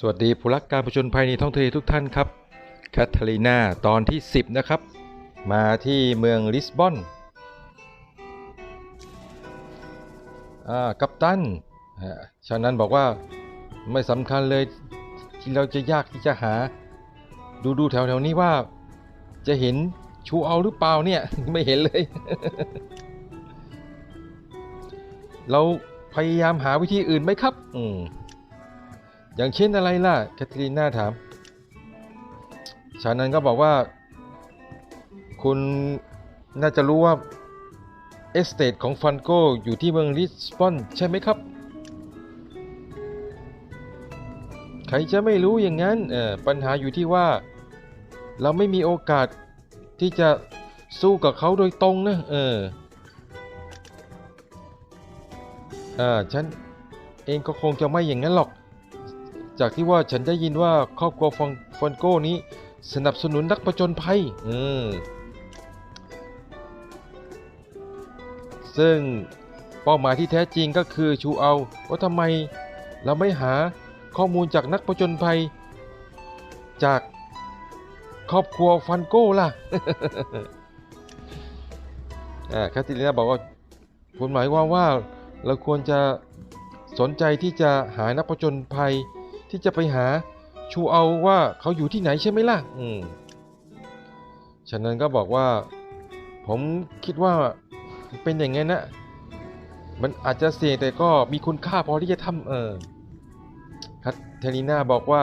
สวัสดีผู้รักการผจญภัยในท้องทะเลทุกท่านครับแคทเธอรีนาตอนที่ 10 นะครับ มาที่เมืองลิสบอนอกัปตันอ่าชานั้นบอกว่าไม่สำคัญเลยที่เราจะยากที่จะหา ดูดูแถวแถวๆนี้ว่าจะเห็นชูเอาหรือเปล่าเนี่ย ไม่เห็นเลย เราพยายามหาวิธีอื่นไหมครับ อืม อย่างเช่นอะไรล่ะแคทรีนาถาม ชานันก็บอกว่า คุณน่าจะรู้ว่า เอสเตทของฟันโกอยู่ที่เมืองลิสบอนใช่ไหมครับ ใครจะไม่รู้อย่างนั้นเออปัญหาอยู่ที่ว่า เราไม่มีโอกาสที่จะสู้กับเขาโดยตรงนะเอออ่าฉันเองก็คงจะไม่อย่างนั้นหรอก จากที่ว่าฉันได้ยินว่าครอบครัวฟอนฟอนโก้นี้ สนับสนุนนักประจนภัย อืม ซึ่งเป้าหมายที่แท้จริงก็คือชูเอาว่าทำไมเราไม่หาข้อมูลจากนักประจนภัย จากครอบครัวฟันโก้ล่ะอ่าแคทติลีนาบอกว่าคุณหมายว่ามว่าเราควรจะสนใจที่จะหานักประจนภัย ที่จะไปหาชูเอาว่าเขาอยู่ที่ไหนใช่ไหมล่ะ อืมฉะนั้นก็บอกว่า ผมคิดว่าเป็นอย่างงั้นนะมันอาจจะเสี่ยงแต่ก็มีคุณค่าพอที่จะทำเออคัตเทลีนาบอกว่า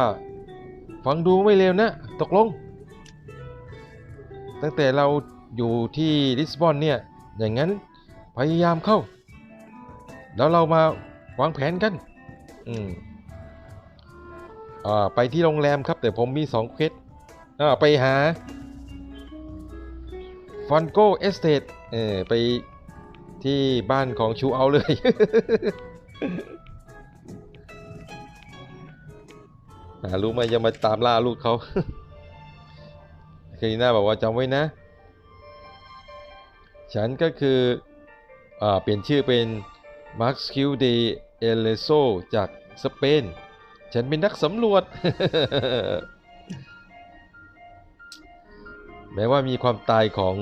ฟังดูไม่เลวนะ ตกลง ตั้งแต่เราอยู่ที่ลิสบอนเนี่ย อย่างนั้นพยายามเข้า แล้วเรามาวางแผนกัน อืม อ่าไปที่โรงแรมครับ แต่ผมมี2เควสอ่าไปหาฟอนโกเอสเตทเออไปที่บ้านของชูเอาเลยอ่ารู้ไหมจะมาตามล่าลูกเขาเคลีน่าบอกว่าจำไว้นะ ฉันก็คืออ่าเปลี่ยนชื่อเป็นมาร์คคิวเดเอเลโซจากสเปน ฉันเป็นนักสำรวจ แม้ว่ามีความตายของ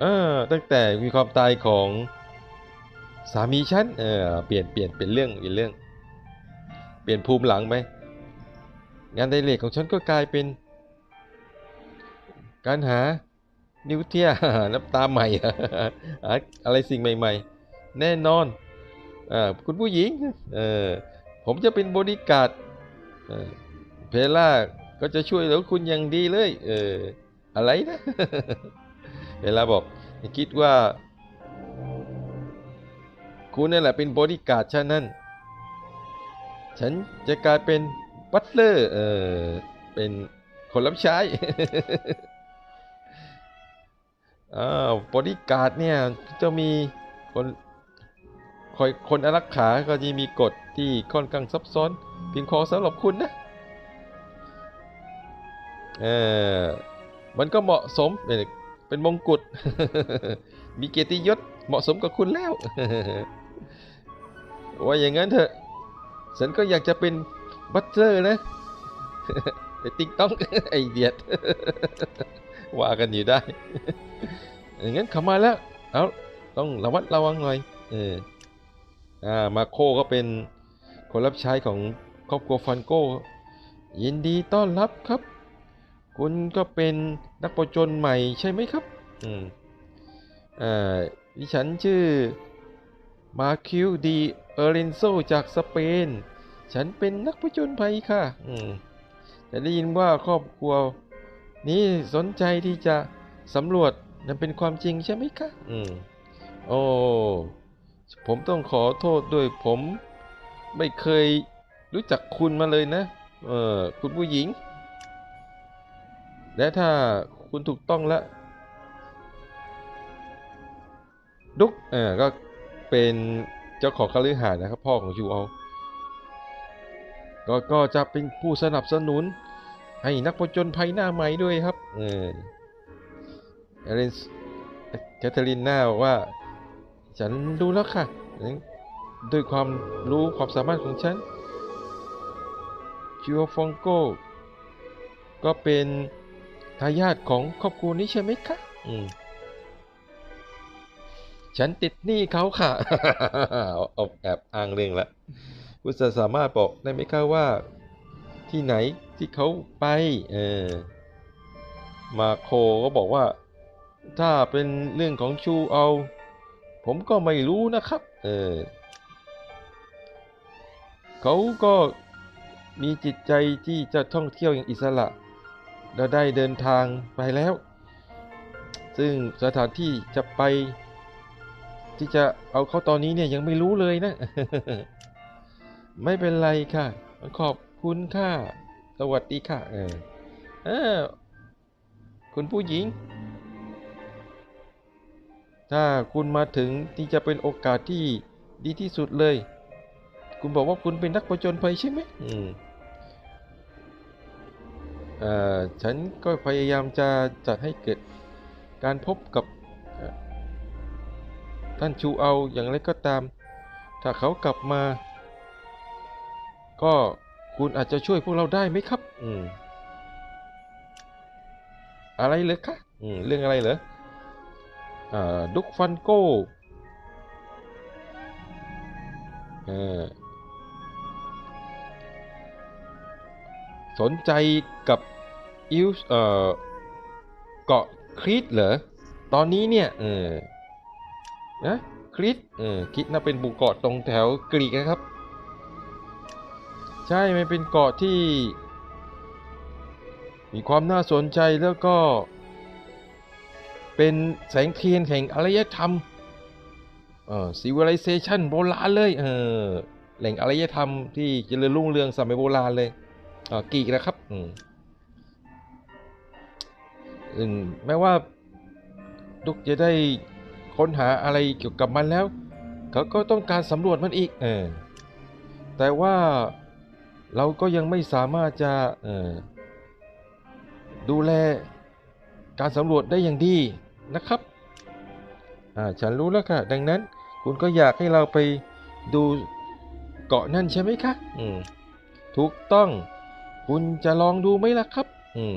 เออตั้งแต่มีความตายของสามีฉันเออเปลี่ยนเปลี่ยนเป็นเรื่องเป็นเรื่อง เปลี่ยนภูมิหลังไหมงานไดเรกของฉันก็กลายเป็น การหานิวเทียน้ำตาใหม่อะไรสิ่งใหม่ ๆ แน่นอนอคุณผู้หญิงเออ ผมจะเป็นบริการเพล่าก็จะช่วยเหลือคุณอย่างดีเลย เออ อะไรนะเพล่าบอกคิดว่า คุณนั่นแหละเป็นบริการฉันนั่นฉันจะกลายเป็นบัตเลอร์ เออ เป็นคนรับใช้อ้าวบริการเนี่ยจะมีคน คอยคนอารักขาก็จะมีกฎที่ค่อนข้างซับซ้อนเพียงพอสำหรับคุณนะเออมันก็เหมาะสมเป็นมงกุฎมีเกียรติยศเหมาะสมกับคุณแล้ว ว่าอย่างนั้นเถอะ ฉันก็อยากจะเป็นบัตเตอร์นะไอ้ติ๊กต้องไอเดียดว่ากันอยู่ได้ อย่างนั้นเขามาแล้ว เอาต้องระมัดระวังหน่อย เออ อ่ามาโคก็เป็นคนรับใช้ของครอบครัวฟันโก้ ยินดีต้อนรับครับ คุณก็เป็นนักประจนใหม่ใช่ไหมครับอืมอ่าดิฉันชื่อมาคิวดีเอเรนโซจากสเปน ฉันเป็นนักผจญภัยค่ะอืมแต่ได้ยินว่าครอบครัวนี้สนใจที่จะสำรวจนั่นเป็นความจริงใช่ไหมคะอืมโอ้ ผมต้องขอโทษด้วยผมไม่เคยรู้จักคุณมาเลยนะ เออคุณผู้หญิง และถ้าคุณถูกต้องแล้วดุกเออก็เป็นเจ้าของคฤหานนะครับ พ่อของชูเอาก็ก็จะเป็นผู้สนับสนุน ให้นักผจญภัยหน้าใหม่ด้วยครับ เออเอเลนแคทเธอรีนหน่าบอกว่า ฉันดูแล้วค่ะ ด้วยความรู้ความสามารถของฉันชิโอฟองโกก็เป็นทายาทของครอบครัวนี้ใช่ไหมคะอืมฉันติดหนี้เขาค่ะเอาแอบอ้างเรื่องละคุณจะสามารถบอกได้ไหมคะว่า ที่ไหนที่เขาไป เออ มาโคก็บอกว่า ถ้าเป็นเรื่องของชูเอา ผมก็ไม่รู้นะครับ เออเขาก็มีจิตใจที่จะท่องเที่ยวอย่างอิสระ และได้เดินทางไปแล้ว ซึ่งสถานที่จะไป ที่จะเอาเขาตอนนี้เนี่ยยังไม่รู้เลยนะ ไม่เป็นไรค่ะ ขอบคุณค่ะ สวัสดีค่ะ เออเออคุณผู้หญิง ถ้าคุณมาถึงที่จะเป็นโอกาสที่ดีที่สุดเลย คุณบอกว่าคุณเป็นนักประจนภัยใช่ไหมอืมเอ่อฉันก็พยายามจะจัดให้เกิดการพบกับเอ่อท่านชูเอาอย่างไรก็ตาม ถ้าเขากลับมา ก็คุณอาจจะช่วยพวกเราได้ไหมครับ อืม อะไรเหรอคะอืม เรื่องอะไรเหรออ่า ดุกฟันโก้สนใจกับอิวเอ่อเกาะคริตเหรอ ตอนนี้เนี่ยเออนะคริตเออคริตน่าเป็นบุกเกาะตรงแถวกรีกนะครับ ใช่ มันเป็นเกาะที่ มีความน่าสนใจแล้วก็ เป็นแสงเทียนแห่งอารยธรรมเอ่อ civilization โบราณเลยเออแหล่งอารยธรรมที่เจริญรุ่งเรืองสมัยโบราณเลยเอ่อกีกนะครับอืมอืมแม้ว่าดุกจะได้ค้นหาอะไรเกี่ยวกับมันแล้ว เขาก็ต้องการสำรวจมันอีกเออแต่ว่าเราก็ยังไม่สามารถจะเออดูแลการสำรวจได้อย่างดี นะครับอ่าฉันรู้แล้วค่ะ ดังนั้นคุณก็อยากให้เราไปดูเกาะนั่นใช่ไหมคะ อืม ถูกต้อง คุณจะลองดูไหมล่ะครับ อืม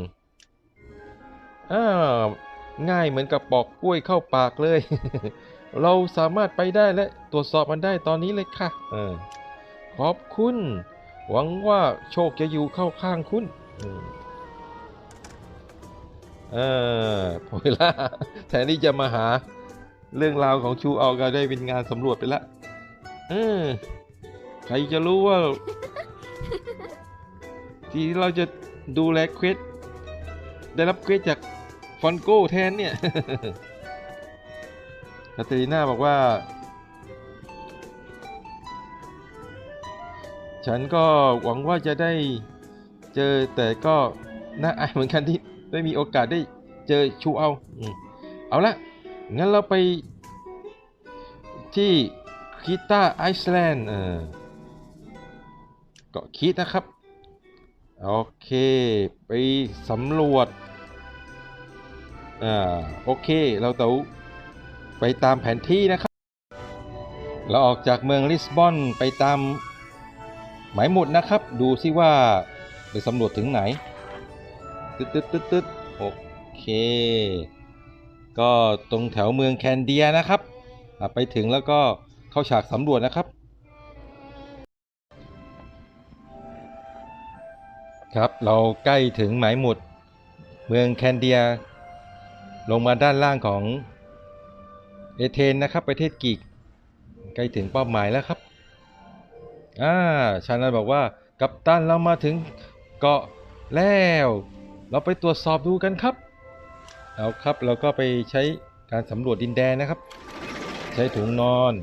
อ่าง่ายเหมือนกับปอกกล้วยเข้าปากเลย เราสามารถไปได้และตรวจสอบมันได้ตอนนี้เลยค่ะ เออ ขอบคุณ หวังว่าโชคจะอยู่เข้าข้างคุณอืม เออพอเวลาแทนที่จะมาหาเรื่องราวของชูเอาก็ได้เป็นงานสำรวจไปละเออใครจะรู้ว่า ที่เราจะดูแลเควสได้รับเควสจากฟอนโก้แทนเนี่ยคาเตอรีน่าบอกว่า ฉันก็หวังว่าจะได้เจอแต่ก็น่าอายเหมือนกันที่ ได้มีโอกาสได้เจอชูเอาอืมเอาละงั้นเราไปที่คิตาไอซ์แลนด์เออเกาะคิดนะครับ โอเค ไปสำรวจอ่าโอเค เราต้องไปตามแผนที่นะครับ เราออกจากเมืองลิสบอนไปตามหมายหมุดนะครับ ดูซิว่าไปสำรวจถึงไหน ตึ๊ดตึ๊ดตึ๊ดตึ๊ดโอเค ก็ตรงแถวเมืองแคนเดียนะครับ ไปถึงแล้วก็เข้าฉากสำรวจนะครับ ครับเราใกล้ถึงหมายหมุดเมืองแคนเดีย ลงมาด้านล่างของเอเธนนะครับประเทศกรีกใกล้ถึงเป้าหมายแล้วครับอ่าชานันบอกว่ากัปตันเรามาถึงเกาะแล้ว เราไปตรวจสอบดูกันครับ เอาครับเราก็ไปใช้การสำรวจดินแดนนะครับ ใช้ถุงนอน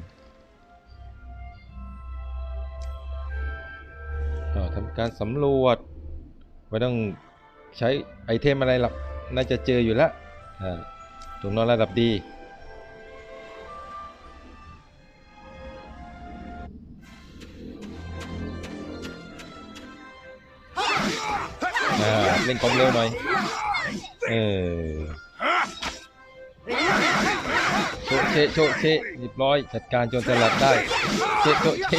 ทำการสำรวจไม่ต้องใช้ไอเทมอะไรหรอกน่าจะเจออยู่แล้วถุงนอนระดับดี ล่นความเร็วหน่อย เออโชเชโชเชเรียบร้อย จัดการโจนสลัดได้เชโชเช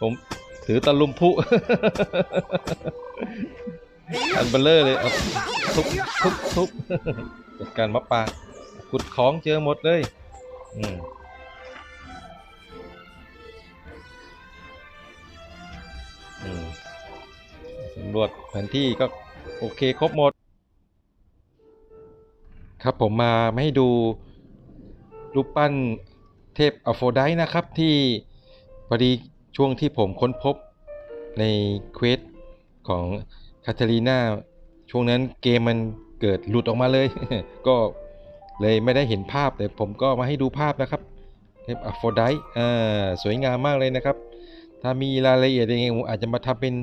ผมถือตะลุมพุอันเบลเลอร์เลยทุบทุบทุบจัดการมะปางขุดของเจอหมดเลย อืมำรวจแผนที่ก็โอเคครบหมด ครับผมมาไม่ให้ดูรูปปั้นเทพอโฟไดต์นะครับที่พอดีช่วงที่ผมค้นพบในเควสของคาทาลีนาช่วงนั้นเกมมันเกิดหลุดออกมาเลย ก็เลยไม่ได้เห็นภาพแต่ผมก็มาให้ดูภาพนะครับเทพอโฟไดต์อ่าสวยงามมากเลยนะครับ ถ้ามีรายละเอียดยังไงผมอาจจะมาทำเป็น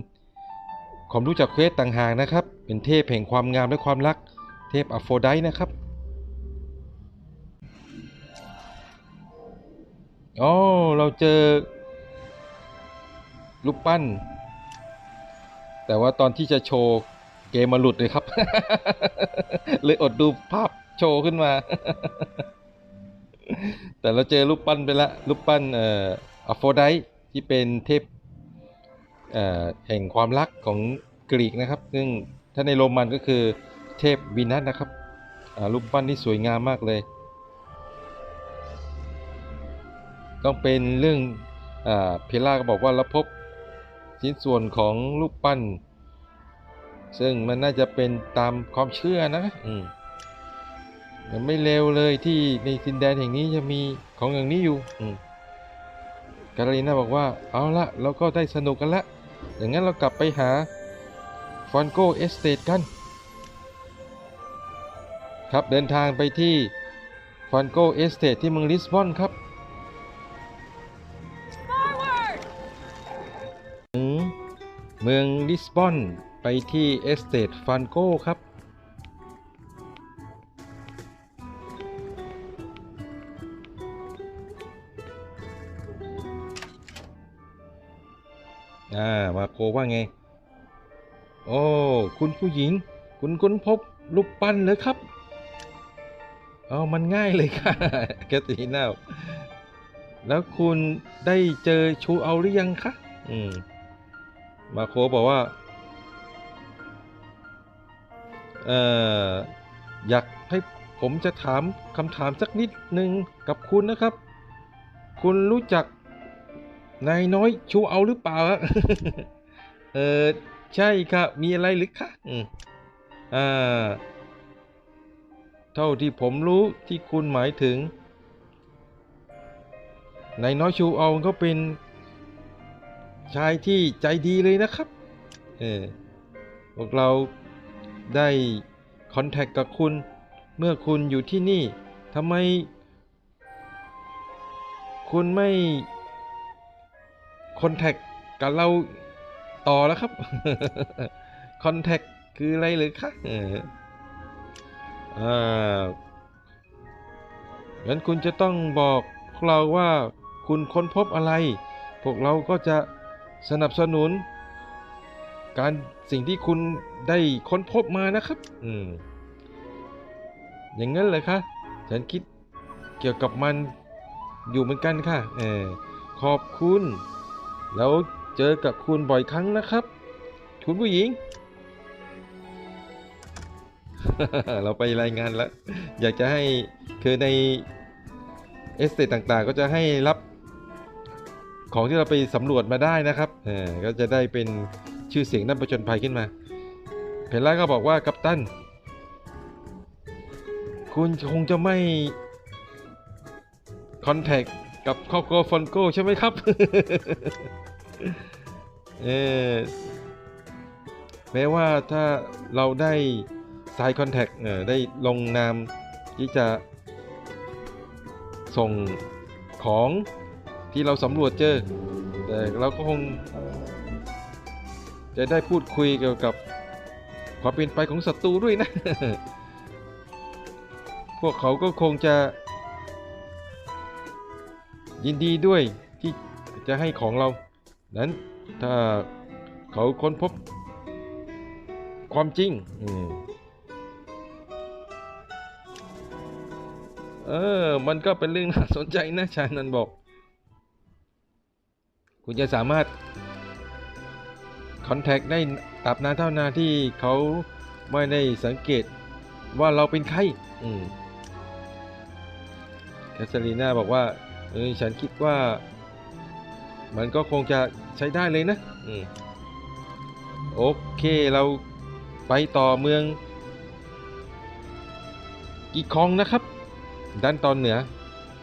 ความรู้จักเควสต่างหากนะครับ เป็นเทพแห่งความงามและความรัก เทพอโฟไดต์นะครับอ๋อเราเจอรูปปั้น แต่ว่าตอนที่จะโชว์เกมมาหลุดเลยครับ เลยอดดูภาพโชว์ขึ้นมา แต่เราเจอรูปปั้นไปละรูปปั้นเอ่ออโฟไดที่เป็นเทพ แห่งความรักของกรีกนะครับ ซึ่งถ้าในโรมันก็คือเทพวีนัสนะครับรูปปั้นที่สวยงามมากเลย ต้องเป็นเรื่องอเพล่าก็บอกว่าเราพบชิ้นส่วนของรูปปั้น ซึ่งมันน่าจะเป็นตามความเชื่อนะอืมมันไม่เลวเลยที่ในซินแดนแห่งนี้จะมีของอย่างนี้อยู่ อืมการาลีน่าบอกว่าเอาละเราก็ได้สนุกกันละ อย่างนั้นเรากลับไปหาฟอนโกเอสเตดกัน ครับเดินทางไปที่ฟอนโกเอสเตดที่เมืองลิสบอนครับเมืองลิสบอนไปที่เอสเตดฟันโกครับ อ่ามาโคว่าไง โอ้ คุณผู้หญิง คุณค้นพบรูปปั้นเลยครับเอามันง่ายเลยค่ะแคทรีน่าแล้วคุณได้เจอชูเอาหรือยังคะอืม มาโคบอกว่า เอ่อ อยากให้ผมจะถามคำถามสักนิดนึงกับคุณนะครับ คุณรู้จัก นายน้อยชูเอาหรือเปล่าเออใช่ครับมีอะไรหรือคะอืมอ่า เท่าที่ผมรู้ที่คุณหมายถึงนายน้อยชูเอาก็เป็น ชายที่ใจดีเลยนะครับ เออพวกเราได้คอนแทคกับคุณ เมื่อคุณอยู่ที่นี่ทำไม คุณไม่ คอนแทคกับเราต่อแล้วครับคอนแทคคืออะไรเลยคะเอออ่างั้นคุณจะต้องบอกพวกเราว่าคุณค้นพบอะไร พวกเราก็จะสนับสนุน การสิ่งที่คุณได้ค้นพบมานะครับ อืม อย่างนั้นเลยคะ ฉันคิดเกี่ยวกับมันอยู่เหมือนกันค่ะ เออขอบคุณ แล้วเจอกับคุณบ่อยครั้งนะครับ คุณผู้หญิง เราไปรายงานแล้ว อยากจะให้คือในเอสเตต่างๆ ก็จะให้รับของที่เราไปสำรวจมาได้นะครับเออก็จะได้เป็นชื่อเสียงด้านประจนภัยขึ้นมา เพลล่าก็บอกว่ากัปตัน คุณคงจะไม่คอนแทค กับครอบครัวฟอนโกใช่ไหมครับ เออแม้ว่าถ้าเราได้สายคอนแทคเออได้ลงนามที่จะส่งของที่เราสำรวจเจอ แต่เราก็คง จะได้พูดคุยเกี่ยวกับความเป็นไปของศัตรูด้วยนะ พวกเขาก็คงจะ ยินดีด้วยที่จะให้ของเรา นั้นถ้าเขาค้นพบความจริงอเออ มันก็เป็นเรื่องน่าสนใจนะชานันบอก คุณจะสามารถคอนแทคได้ตราบนานเท่านานที่เขาไม่ได้สังเกตว่าเราเป็นใครอืมแคสเซลีน่าบอกว่า เออฉันคิดว่า มันก็คงจะใช้ได้เลยนะอืมโอเคเราไปต่อเมือง กีคองนะครับ ด้านตอนเหนือ